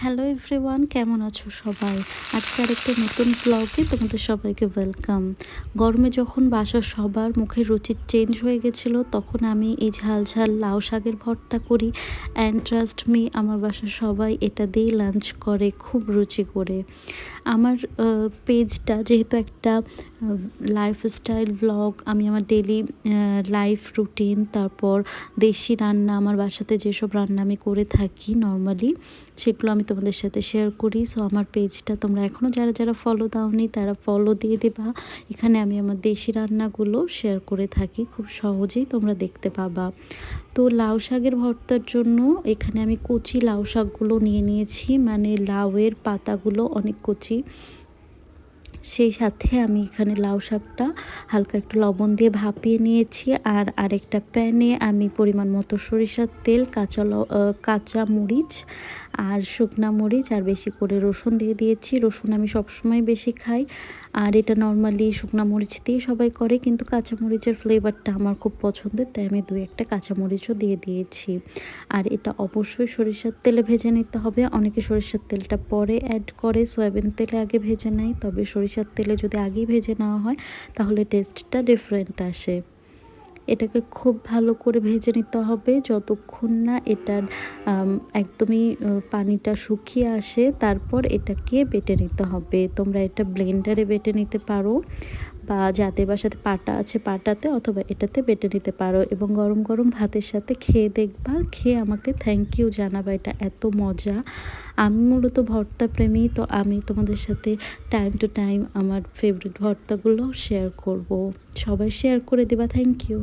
Hello everyone কেমন আছো সবাই? আজকে আরেকটা নতুন ব্লগে তোমাদের সবাইকে ওয়েলকাম গরমে যখন বাসার সবার মুখের রুচি চেঞ্জ হয়ে গেছিল, তখন আমি এই ঝাল ঝাল লাউ শাকের ভর্তা করি অ্যান্ড ট্রাস্ট মি আমার বাসার সবাই এটা দিয়েই লাঞ্চ করে খুব রুচি করে। আমার পেজটা যেহেতু একটা লাইফস্টাইল ব্লগ আমি আমার ডেলি লাইফ রুটিন তারপর দেশি রান্না, আমার বাসাতে যেসব রান্না আমি করে থাকি নর্মালি সেগুলো আমি তোমাদের সাথে শেয়ার করি। সো আমার পেজটা তোমরা এখনও যারা যারা ফলো দাওনি, তারা ফলো দিয়ে দেবা। এখানে আমি আমার দেশি রান্নাগুলো শেয়ার করে থাকি। খুব সহজেই তোমরা দেখতে পাবা। তো, লাউ শাকের ভর্তার জন্য এখানে আমি কচি লাউ শাকগুলো নিয়ে নিয়েছি। মানে লাউয়ের পাতাগুলো অনেক কচি। সেই সাথে আমি এখানে লাউ শাকটা হালকা একটু লবণ দিয়ে ভাপিয়ে নিয়েছি। আর আরেকটা প্যানে আমি পরিমাণ মতো সরিষার তেল, কাঁচা কাঁচা মরিচ আর শুকনা মরিচ আর বেশি করে রসুন দিয়ে দিয়েছি। রসুন আমি সবসময় বেশি খাই। আর এটা নর্মালি শুকনা মরিচ দিয়ে সবাই করে, কিন্তু কাঁচা মরিচের ফ্লেভারটা আমার খুব পছন্দের, তাই আমি দু একটা কাঁচা মরিচও দিয়ে দিয়েছি। আর এটা অবশ্যই সরিষার তেলে ভেজে নিতে হবে। অনেকে সরিষার তেলটা পরে অ্যাড করে, সয়াবিন তেলে আগে ভেজে নেয়, তবে সরিষার তেলে যদি আগেই ভেজে নেওয়া হয়, তাহলে টেস্টটা ডিফারেন্ট আসে। এটাকে খুব ভালো করে ভেজে নিতে হবে। যতক্ষণ না এটার একদমই পানিটা শুকিয়ে আসে, তারপর এটাকে বেটে নিতে হবে। তোমরা এটা ব্লেন্ডারে বেটে নিতে পারো বা যাদের বাসাতে পাটা আছে পাটাতে অথবা এটাতে বেটে নিতে পারো এবং গরম গরম ভাতের সাথে খেয়ে দেখবা, খেয়ে আমাকে থ্যাংক ইউ জানাবা, এটা এত মজা। আমি মূলত ভর্তা প্রেমী, তো আমি তোমাদের সাথে টাইম টু টাইম আমার ফেভারিট ভর্তাগুলো শেয়ার করব। সবাই শেয়ার করে দেবা থ্যাংক ইউ